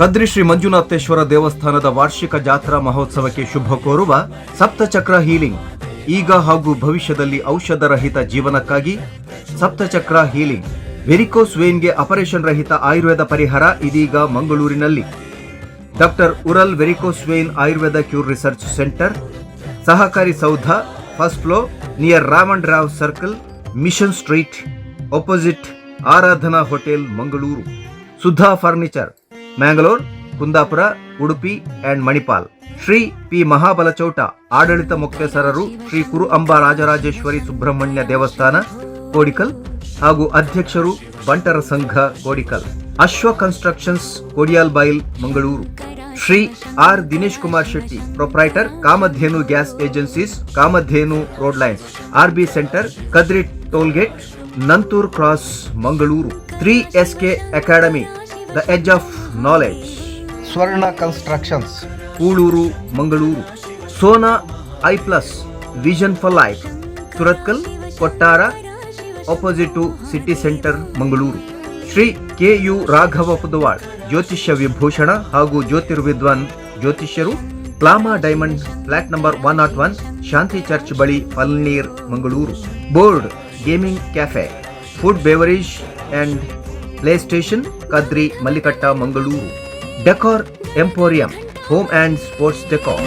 ಕದ್ರಿ ಶ್ರೀ ಮಂಜುನಾಥೇಶ್ವರ ದೇವಸ್ಥಾನದ ವಾರ್ಷಿಕ ಜಾತ್ರಾ ಮಹೋತ್ಸವಕ್ಕೆ ಶುಭ ಕೋರುವ ಸಪ್ತಚಕ್ರ ಹೀಲಿಂಗ್. ಈಗ ಹಾಗೂ ಭವಿಷ್ಯದಲ್ಲಿ ಔಷಧ ರಹಿತ ಜೀವನಕ್ಕಾಗಿ ಸಪ್ತಚಕ್ರ ಹೀಲಿಂಗ್. ವೆರಿಕೋಸ್ ವೇನ್ಗೆ ಆಪರೇಷನ್ ರಹಿತ ಆಯುರ್ವೇದ ಪರಿಹಾರ ಇದೀಗ ಮಂಗಳೂರಿನಲ್ಲಿ. Doctor ಉರಲ್ varicose vein Ayurveda cure research centre. Sahakari Soudha, first floor near Raman Rao circle, mission street opposite Aradhana hotel, Mangaluru. Sudha furniture Mangalore Kundapura Udupi and Manipal Shri P Mahabala Chowta ಆಡಳಿತ ಮುಖ್ಯಸ್ಥರರು ಶ್ರೀ ಕುರು ಅಂಬಾ ರಾಜರಾಜೇಶ್ವರಿ ಸುಬ್ರಹ್ಮಣ್ಯ ದೇವಸ್ಥಾನ ಕೋಡಿಕಲ್ ಹಾಗೂ ಅಧ್ಯಕ್ಷರು ಬಂಟರ ಸಂಘ Kodikal Ashwa constructions Kodialbail Mangaluru Shri R Dinesh Kumar Shetty proprietor Kamadhenu gas agencies Kamadhenu road lines R B centre Kadri toll gate Nanthur cross Mangaluru three S K academy the edge of knowledge Swarna constructions Kulur Mangaluru. Sona eye plus vision for life Surathkal Kottara opposite to city centre Mangaluru. Shri K U Raghava Pudaval ಜ್ಯೋತಿಷ್ಯ ವಿಭೂಷಣ ಹಾಗೂ ಜ್ಯೋತಿರ್ವಿದ್ವಾನ್ ಜ್ಯೋತಿಷ್ಯರು ಪ್ಲಾಮಾ diamond flat number one nought one Shanti church ಬಳಿ Falnir Mangaluru. Board gaming cafe. Food beverage and play station Kadri Mallikatte Mangaluru decor emporium home and sports decor